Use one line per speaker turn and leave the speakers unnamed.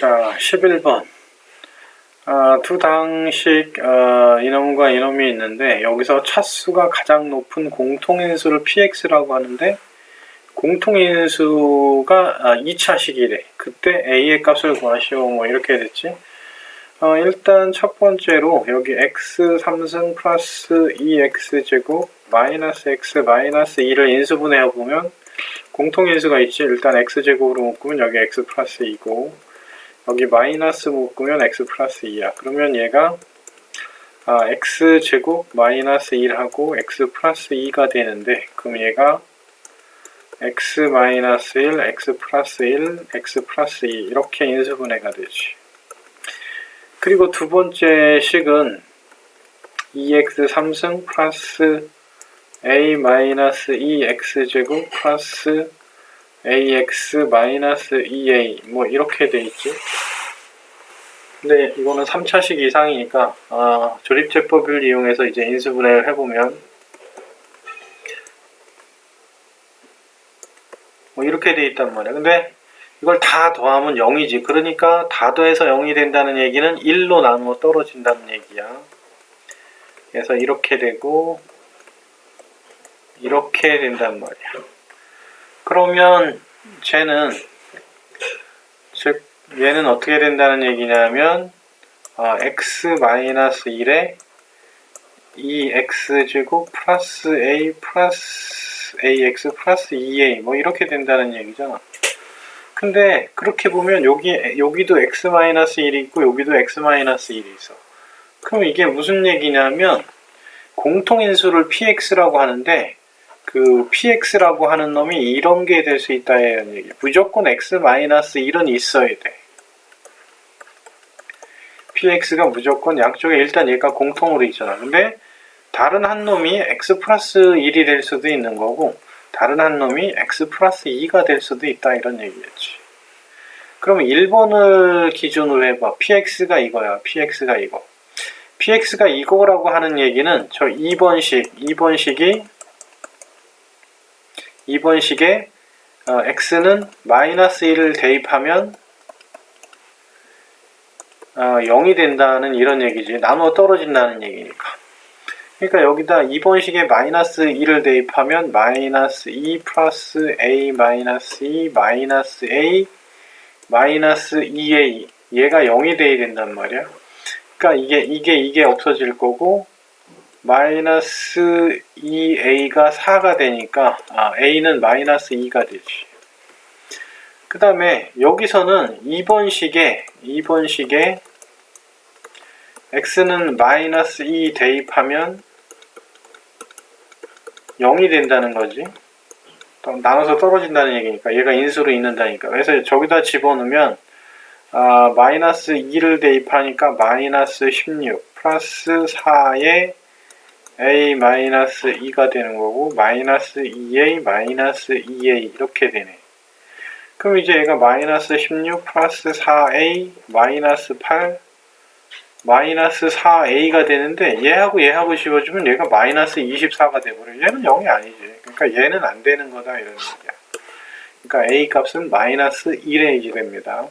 자, 11번. 아, 두 당식 어, 이놈과 이놈이 있는데 여기서 차수가 가장 높은 공통인수를 px라고 하는데 공통인수가 아, 2차식이래. 그때 a의 값을 구하시오. 뭐 이렇게 됐지. 어, 일단 첫 번째로 여기 x 3승 플러스 2x 제곱 마이너스 x 마이너스 2를 인수분해해 보면 공통인수가 있지. 일단 x 제곱으로 묶으면 여기 x 플러스 2고 여기 마이너스 묶으면 x 플러스 2야. 그러면 얘가 아, x 제곱 마이너스 1하고 x 플러스 2가 되는데 그럼 얘가 x 마이너스 1, x 플러스 1, x 플러스 2 이렇게 인수분해가 되지. 그리고 두 번째 식은 2x 3승 플러스 a 마이너스 2x 제곱 플러스 ax 마이너스 2a 뭐 이렇게 돼 있지. 근데 이거는 3차식 이상이니까 아, 조립제법을 이용해서 이제 인수분해를 해보면 뭐 이렇게 돼 있단 말이야. 근데 이걸 다 더하면 0이지. 그러니까 다 더해서 0이 된다는 얘기는 1로 나누어 떨어진다는 얘기야. 그래서 이렇게 되고 이렇게 된단 말이야. 그러면 쟤는 즉 얘는 어떻게 된다는 얘기냐면 아, x 마이너스 1에 2x 제곱 플러스 a 플러스 ax 플러스 2a 뭐 이렇게 된다는 얘기잖아. 근데 그렇게 보면 여기 여기도 x 마이너스 1이 있고 여기도 x 마이너스 1이 있어. 그럼 이게 무슨 얘기냐면 공통인수를 px라고 하는데 그 px라고 하는 놈이 이런 게 될 수 있다 이런 얘기. 무조건 x 마이너스 1은 있어야 돼. px가 무조건 양쪽에 일단 얘가 공통으로 있잖아. 근데 다른 한 놈이 x 플러스 1이 될 수도 있는 거고 다른 한 놈이 x 플러스 2가 될 수도 있다 이런 얘기였지. 그러면 1번을 기준으로 해봐. px가 이거야. px가 이거. px가 이거라고 하는 얘기는 저 2번식, 2번식이 2번식에 어, x는 마이너스 1을 대입하면 어, 0이 된다는 이런 얘기지. 나누어 떨어진다는 얘기니까. 그러니까 여기다 2번식에 마이너스 2를 대입하면 마이너스 2 플러스 a 마이너스 2 마이너스 a 마이너스 2a 얘가 0이 돼야 된단 말이야. 그러니까 이게 이게 이게 없어질 거고 마이너스 2a가 4가 되니까 아, a는 마이너스 2가 되지. 그 다음에 여기서는 2번 식에 2번 식에 x는 마이너스 2 대입하면 0이 된다는 거지. 또 나눠서 떨어진다는 얘기니까 얘가 인수로 있는다니까. 그래서 저기다 집어넣으면 아, 마이너스 2를 대입하니까 마이너스 16 플러스 4에 a 마이너스 2가 되는 거고 마이너스 2a 마이너스 2a 이렇게 되네. 그럼 이제 얘가 마이너스 16 플러스 4a 마이너스 8 마이너스 4a가 되는데 얘하고 얘하고 씌워주면 얘가 마이너스 24가 돼버려. 얘는 0이 아니지. 그러니까 얘는 안 되는 거다 이런 얘기야. 그러니까 a 값은 마이너스 1에 됩니다.